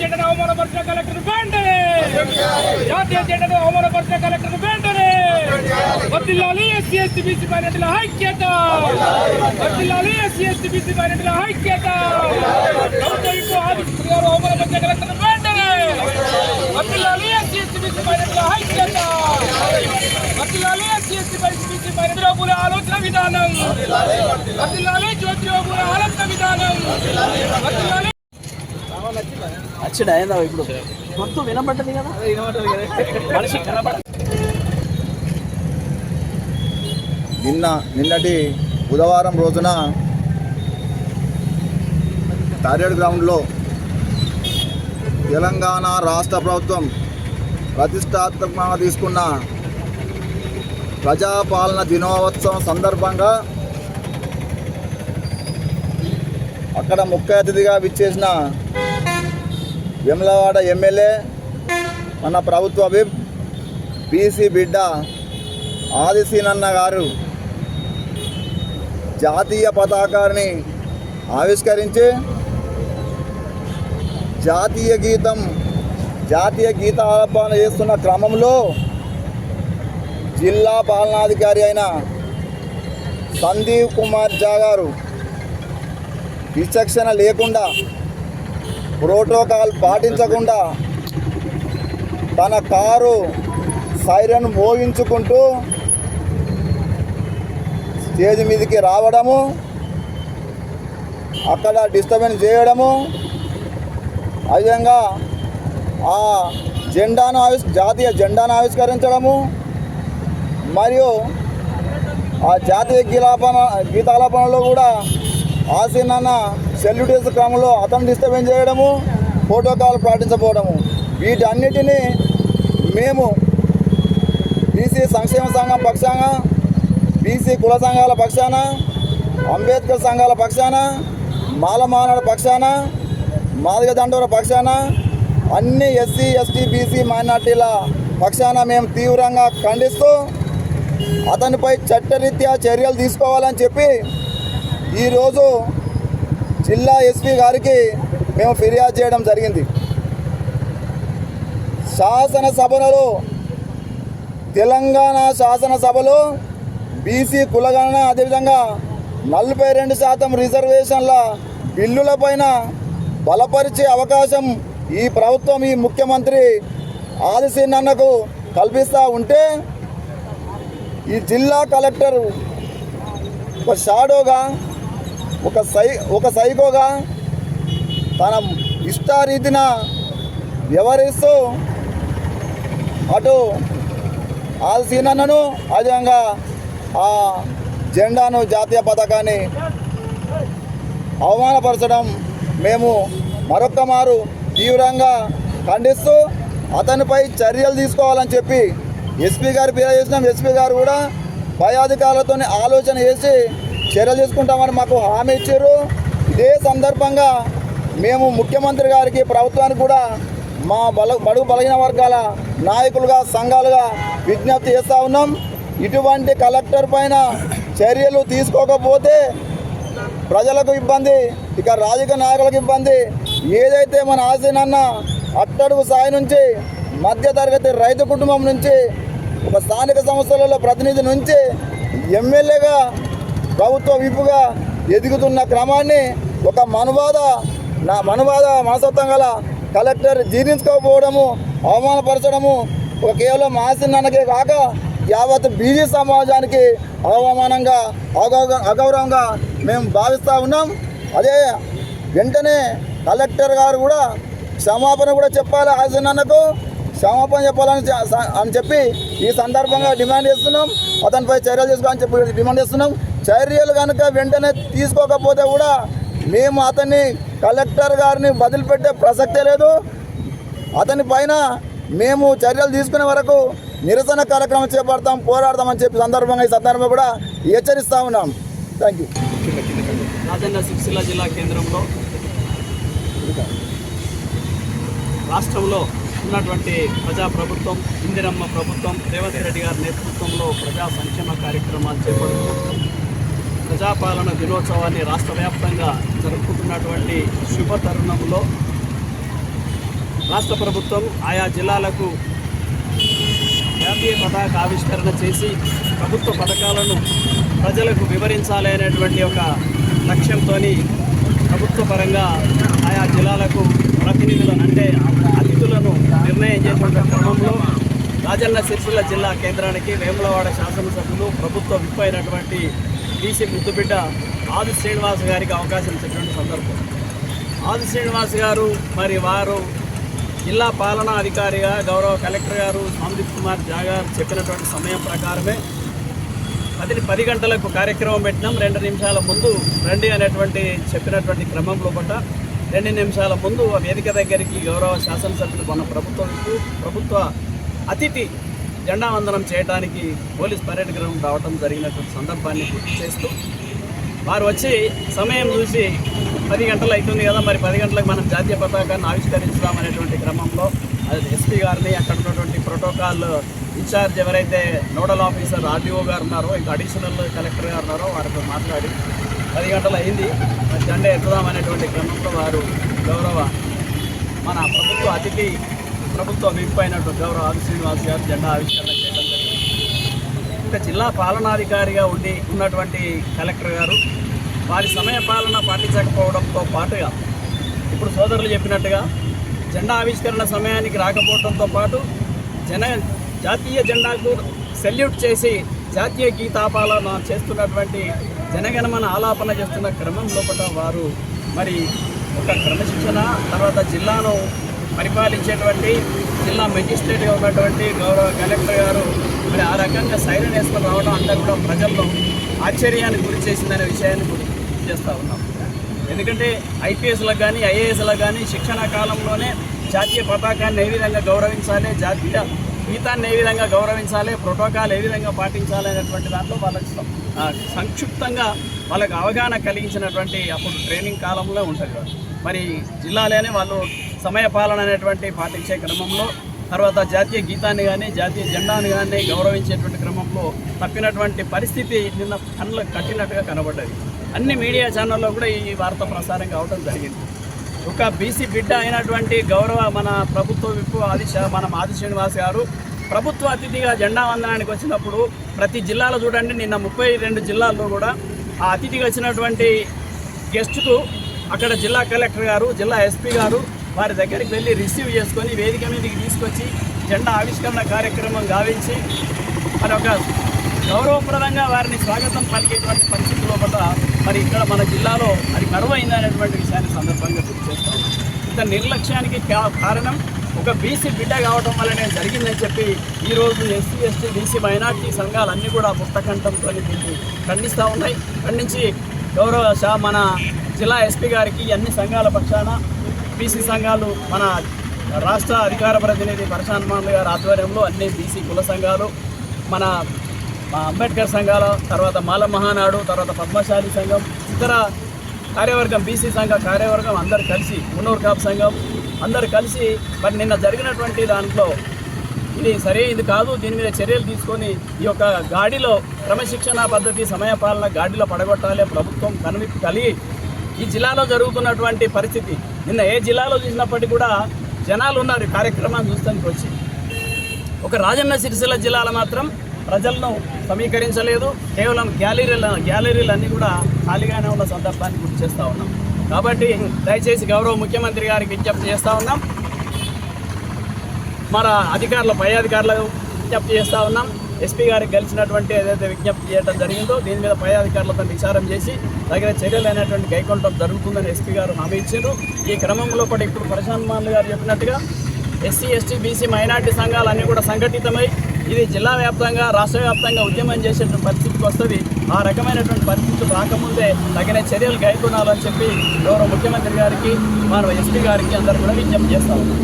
జెండను అవమానపరిచిన collector వెంటనే జాతీయ జెండను అవమానపరిచిన collector వెంటనే వర్తిల్లాలి ఎస్సీ ఎస్టీ బీసీ మైనార్టీల ఐక్యత. వర్తిల్లాలి ఎస్సీ ఎస్టీ బీసీ మైనార్టీల ఐక్యత. ప్రభుత్వం విప్పు ఆదిత్య గారు అవమానపరిచిన కలెక్టర్ వెంటనే వర్తిల్లాలి ఎస్సీ ఎస్టీ బీసీ మైనార్టీల ఐక్యత. వర్తిల్లాలి ఎస్సీ ఎస్టీ బీసీ మైనార్టీల పూల ఆలోచన విధానం. వర్తిల్లాలి జ్యోతిరావు ఆలోచన విధానం. వర్తిల్లాలి వచ్చిండా ఏందా ఇప్పుడు? మొత్తం వినపడ్డది కదా. మనిషి నిన్న నిన్నటి బుధవారం రోజున తారేడు గ్రౌండ్లో తెలంగాణ రాష్ట్ర ప్రభుత్వం ప్రతిష్టాత్మకంగా తీసుకున్న ప్రజాపాలన దినోత్సవం సందర్భంగా అక్కడ ముఖ్య అతిథిగా విచ్చేసిన విమలవాడ ఎమ్మెల్యే మన ప్రభుత్వ విప్ బీసీ బిడ్డ ఆదిశీనన్న గారు జాతీయ పతాకాన్ని ఆవిష్కరించి జాతీయ గీతం జాతీయ గీత ఆలాపన చేస్తున్న క్రమంలో జిల్లా పాలనాధికారి అయిన సందీప్ కుమార్ జా గారు విచక్షణ లేకుండా ప్రోటోకాల్ పాటించకుండా తన కారు సైరన్ మోగించుకుంటూ స్టేజ్ మీదకి రావడము అక్కడ డిస్టర్బెన్స్ చేయడము అదేవిధంగా ఆ జెండాను ఆవిష్ జాతీయ జెండాను ఆవిష్కరించడము మరియు ఆ జాతీయ గీలాపన గీతాలాపనలో కూడా ఆసీనన్న సెల్యూటేస్ క్రమంలో అతను డిస్టర్బెన్స్ చేయడము ప్రోటోకాల్ పాటించకపోవడము. వీటన్నిటినీ మేము బీసీ సంక్షేమ సంఘం పక్షాన బీసీ కుల సంఘాల పక్షాన అంబేద్కర్ సంఘాల పక్షాన మాలమానడ పక్షాన మాదిగ దండోర పక్షాన అన్ని ఎస్సీ ఎస్టీ బీసీ మైనార్టీల పక్షాన మేము తీవ్రంగా ఖండిస్తూ అతనిపై చట్టరీత్యా చర్యలు తీసుకోవాలని చెప్పి ఈరోజు జిల్లా ఎస్పీ గారికి మేము ఫిర్యాదు చేయడం జరిగింది. శాసనసభలో తెలంగాణ శాసనసభలో బీసీ కులగణన అదేవిధంగా నలభై రెండు శాతం రిజర్వేషన్ల బిల్లులపైన బలపరిచే అవకాశం ఈ ప్రభుత్వం ఈ ముఖ్యమంత్రి ఆదిశీనన్నకు కల్పిస్తూ ఉంటే ఈ జిల్లా కలెక్టర్ ఒక షాడోగా ఒక సై ఒక సైకోగా తన ఇష్టారీతిన వ్యవహరిస్తూ అటు ఆల్సీనను అదేవిధంగా ఆ జెండాను జాతీయ పథకాన్ని అవమానపరచడం మేము మరొక్క మారు తీవ్రంగా ఖండిస్తూ అతనిపై చర్యలు తీసుకోవాలని చెప్పి ఎస్పీ గారు ఫిర్యాదు చేసినాం ఎస్పీ గారు కూడా పై అధికారులతో ఆలోచన చేసి చర్యలు తీసుకుంటామని మాకు హామీ ఇచ్చారు. ఇదే సందర్భంగా మేము ముఖ్యమంత్రి గారికి ప్రభుత్వానికి కూడా మా బల బడుగు బలహీన వర్గాల నాయకులుగా సంఘాలుగా విజ్ఞప్తి చేస్తూ ఉన్నాం. ఇటువంటి కలెక్టర్ పైన చర్యలు తీసుకోకపోతే ప్రజలకు ఇబ్బంది ఇక రాజకీయ నాయకులకు ఇబ్బంది. ఏదైతే మన ఆశనన్న అట్టడుగు స్థాయి నుంచి మధ్యతరగతి రైతు కుటుంబం నుంచి ఒక స్థానిక సంస్థలలో ప్రతినిధి నుంచి ఎమ్మెల్యేగా ప్రభుత్వ విప్పుగా ఎదుగుతున్న క్రమాన్ని ఒక మనువాద నా మనువాద మనసత్వం గల కలెక్టర్ జీర్ణించుకోకపోవడము అవమానపరచడము ఒక కేవలం ఆశీనన్నకే కాక యావత్ బీజీ సమాజానికి అవమానంగా అగౌరవ అగౌరవంగా మేము భావిస్తూ ఉన్నాం. అదే వెంటనే కలెక్టర్ గారు కూడా క్షమాపణ కూడా చెప్పాలి ఆశనన్నకు క్షమాపణ చెప్పాలని అని చెప్పి ఈ సందర్భంగా డిమాండ్ చేస్తున్నాం. అతనిపై చర్యలు తీసుకోవాలని చెప్పి డిమాండ్ చేస్తున్నాం. చర్యలు కనుక వెంటనే తీసుకోకపోతే కూడా మేము అతన్ని కలెక్టర్ గారిని వదిలిపెట్టే ప్రసక్తే లేదు. అతని పైన మేము చర్యలు తీసుకునే వరకు నిరసన కార్యక్రమం చేపడతాం పోరాడతామని చెప్పి సందర్భంగా ఈ సందర్భంగా కూడా హెచ్చరిస్తూ ఉన్నాం. థ్యాంక్ యూ రాజన్న సిరిసిల్ల జిల్లా కేంద్రంలో రాష్ట్రంలో ఉన్నటువంటి ప్రజా ప్రభుత్వం ఇందిరమ్మ ప్రభుత్వం రేవంత్ రెడ్డి గారి నేతృత్వంలో ప్రజా సంక్షేమ కార్యక్రమాలు చేపడుతూ ప్రజాపాలన దినోత్సవాన్ని రాష్ట్ర వ్యాప్తంగా జరుపుకుంటున్నటువంటి శుభ తరుణంలో రాష్ట్ర ప్రభుత్వం ఆయా జిల్లాలకు జాతీయ పతాక ఆవిష్కరణ చేసి ప్రభుత్వ పథకాలను ప్రజలకు వివరించాలి అనేటువంటి ఒక లక్ష్యంతో ప్రభుత్వ పరంగా ఆయా జిల్లాలకు ప్రతినిధులను అంటే అతిథులను నిర్ణయం చేసిన క్రమంలో రాజన్న సిరిసిల్ల జిల్లా కేంద్రానికి వేములవాడ శాసనసభ్యులు ప్రభుత్వ విప్ అయినటువంటి బీసీ ముద్దుబిడ్డ ఆది శ్రీనివాస్ గారికి అవకాశం ఇచ్చినటువంటి సందర్భం. ఆది శ్రీనివాస్ గారు మరి వారు జిల్లా పాలనా అధికారిగా గౌరవ కలెక్టర్ గారు సందీప్ కుమార్ జా గారు చెప్పినటువంటి సమయం ప్రకారమే పది పది గంటలకు కార్యక్రమం పెట్టినాం. రెండు నిమిషాల ముందు రండి అనేటువంటి చెప్పినటువంటి క్రమంలో పట్ల రెండు నిమిషాల ముందు వేదిక దగ్గరికి గౌరవ శాసనసభ్యులు మన ప్రభుత్వం ప్రభుత్వ అతిథి జెండా వందనం చేయడానికి పోలీస్ పరేడ్ గ్రౌండ్ రావడం జరిగినటువంటి సందర్భాన్ని గుర్తు చేస్తూ వారు వచ్చి సమయం చూసి పది గంటలు అవుతుంది కదా మరి పది గంటలకు మనం జాతీయ పతాకాన్ని ఆవిష్కరించుదాం అనేటువంటి క్రమంలో అది ఎస్పీ గారిని అక్కడ ఉన్నటువంటి ప్రోటోకాల్ ఇన్ఛార్జ్ ఎవరైతే నోడల్ ఆఫీసర్ ఆర్డీఓ గారు ఉన్నారో ఇంకా అడిషనల్ కలెక్టర్ గారు ఉన్నారో వారితో మాట్లాడి పది గంటలు అయింది జెండా ఎత్తుదాం అనేటువంటి క్రమంలో వారు గౌరవ మన ప్రభుత్వ అతిథి ప్రభుత్వం విప్ అయినటువంటి గౌరవ ఆది శ్రీనివాస్ గారు జెండా ఆవిష్కరణ చేయడం జరిగింది. ఒక జిల్లా పాలనాధికారిగా ఉండి ఉన్నటువంటి కలెక్టర్ గారు వారి సమయ పాలన పాటించకపోవడంతో పాటుగా ఇప్పుడు సోదరులు చెప్పినట్టుగా జెండా ఆవిష్కరణ సమయానికి రాకపోవడంతో పాటు జన జాతీయ జెండాకు సెల్యూట్ చేసి జాతీయ గీతాపాలన చేస్తున్నటువంటి జనగణమన ఆలాపన చేస్తున్న క్రమం లోపల వారు మరి ఒక క్రమశిక్షణ తర్వాత జిల్లాను పరిపాలించేటువంటి జిల్లా మెజిస్ట్రేట్గా ఉన్నటువంటి గౌరవ కలెక్టర్ గారు మరి ఆ రకంగా సైరన్ వేసుకొని రావడం అంతా కూడా ప్రజల్లో ఆశ్చర్యానికి గురి చేసిందనే విషయాన్ని గురి చేస్తూ ఉన్నాం. ఎందుకంటే ఐపీఎస్లకు కానీ ఐఏఎస్లకు కానీ శిక్షణ కాలంలోనే జాతీయ పతాకాన్ని ఏ విధంగా గౌరవించాలి జాతీయ గీతాన్ని ఏ విధంగా గౌరవించాలి ప్రోటోకాల్ ఏ విధంగా పాటించాలి అనేటువంటి దాంట్లో వాళ్ళకి సంక్షిప్తంగా వాళ్ళకి అవగాహన కలిగించినటువంటి అప్పుడు ట్రైనింగ్ కాలంలో ఉంటుంది. మరి జిల్లాలోనే వాళ్ళు సమయ పాలన అనేటువంటి పాటించే క్రమంలో తర్వాత జాతీయ గీతాన్ని కానీ జాతీయ జెండాను కానీ గౌరవించేటువంటి క్రమంలో తప్పినటువంటి పరిస్థితి నిన్న కళ్ళు కట్టినట్టుగా కనబడ్డది. అన్ని మీడియా ఛానల్లో కూడా ఈ వార్త ప్రసారం కావడం జరిగింది. ఒక బీసీ బిడ్డ అయినటువంటి గౌరవ మన ప్రభుత్వ విప్పు ఆది మనం మన ఆది శ్రీనివాస్ గారు ప్రభుత్వ అతిథిగా జెండా వందనానికి వచ్చినప్పుడు ప్రతి జిల్లాలో చూడండి నిన్న ముప్పై రెండు జిల్లాల్లో కూడా ఆ అతిథిగా వచ్చినటువంటి గెస్ట్కు అక్కడ జిల్లా కలెక్టర్ గారు జిల్లా ఎస్పీ గారు వారి దగ్గరికి వెళ్ళి రిసీవ్ చేసుకొని వేదిక మీదకి తీసుకొచ్చి జెండా ఆవిష్కరణ కార్యక్రమం గావించి మరి ఒక గౌరవప్రదంగా వారిని స్వాగతం పలికేటువంటి పరిస్థితి లోపల మరి ఇక్కడ మన జిల్లాలో అది కరువైంది విషయాన్ని సందర్భంగా గుర్తు చేస్తాం ఇంత నిర్లక్ష్యానికి కారణం ఒక బీసీ బిడ్డ కావడం వల్లనే జరిగిందని చెప్పి ఈరోజు ఎస్సీ ఎస్టీ బీసీ మైనార్టీ సంఘాలన్నీ కూడా పుస్తకంఠంతో దీన్ని ఖండిస్తూ ఉన్నాయి. ఖండించి గౌరవ మన జిల్లా ఎస్పీ గారికి అన్ని సంఘాల పక్షాన బీసీ సంఘాలు మన రాష్ట్ర అధికార ప్రతినిధి పరశాంత్ మామూలు గారి ఆధ్వర్యంలో అన్ని బీసీ కుల సంఘాలు మన అంబేద్కర్ సంఘాల తర్వాత మాల మహానాడు తర్వాత పద్మశాలి సంఘం ఇతర కార్యవర్గం బీసీ సంఘ కార్యవర్గం అందరు కలిసి మున్నూరు కాపు సంఘం అందరు కలిసి మరి నిన్న జరిగినటువంటి దాంట్లో ఇది సరే ఇది కాదు దీని మీద చర్యలు తీసుకొని ఈ యొక్క గాడిలో క్రమశిక్షణ పద్ధతి సమయపాలన గాడిలో పడగొట్టాలి ప్రభుత్వం కనువిప్పు కలిగి ఈ జిల్లాలో జరుగుతున్నటువంటి పరిస్థితి. నిన్న ఏ జిల్లాలో చూసినప్పటికీ కూడా జనాలు ఉన్నారు కార్యక్రమాన్ని చూస్తానికి వచ్చి. ఒక రాజన్న సిరిసిల్ల జిల్లాలో మాత్రం ప్రజలను సమీకరించలేదు. కేవలం గ్యాలరీల గ్యాలరీలు అన్నీ కూడా ఖాళీగానే ఉన్న సందర్భాన్ని గుర్తు చేస్తూ ఉన్నాం. కాబట్టి దయచేసి గౌరవ ముఖ్యమంత్రి గారికి విజ్ఞప్తి చేస్తూ ఉన్నాం. మన అధికారుల పై అధికారులకు విజ్ఞప్తి చేస్తూ ఉన్నాం. ఎస్పీ గారికి గెలిచినటువంటి ఏదైతే విజ్ఞప్తి చేయడం జరిగిందో దీని మీద పై అధికారులతో విచారం చేసి తగిన చర్యలు అయినటువంటి గైకొనడం జరుగుతుందని ఎస్పీ గారు హామీ ఇచ్చారు. ఈ క్రమంలో కూడా ఇప్పుడు ప్రశాంత్ మాన్లు గారు చెప్పినట్టుగా ఎస్సీ ఎస్టీ బీసీ మైనార్టీ సంఘాలన్నీ కూడా సంఘటితమై ఇది జిల్లా వ్యాప్తంగా రాష్ట్ర వ్యాప్తంగా ఉద్యమం చేసేటువంటి పరిస్థితికి వస్తుంది. ఆ రకమైనటువంటి పరిస్థితులు రాకముందే తగిన చర్యలు గైకొనాలని చెప్పి గౌరవ ముఖ్యమంత్రి గారికి మన ఎస్పీ గారికి అందరూ కూడా విజ్ఞప్తి చేస్తా ఉన్నాం.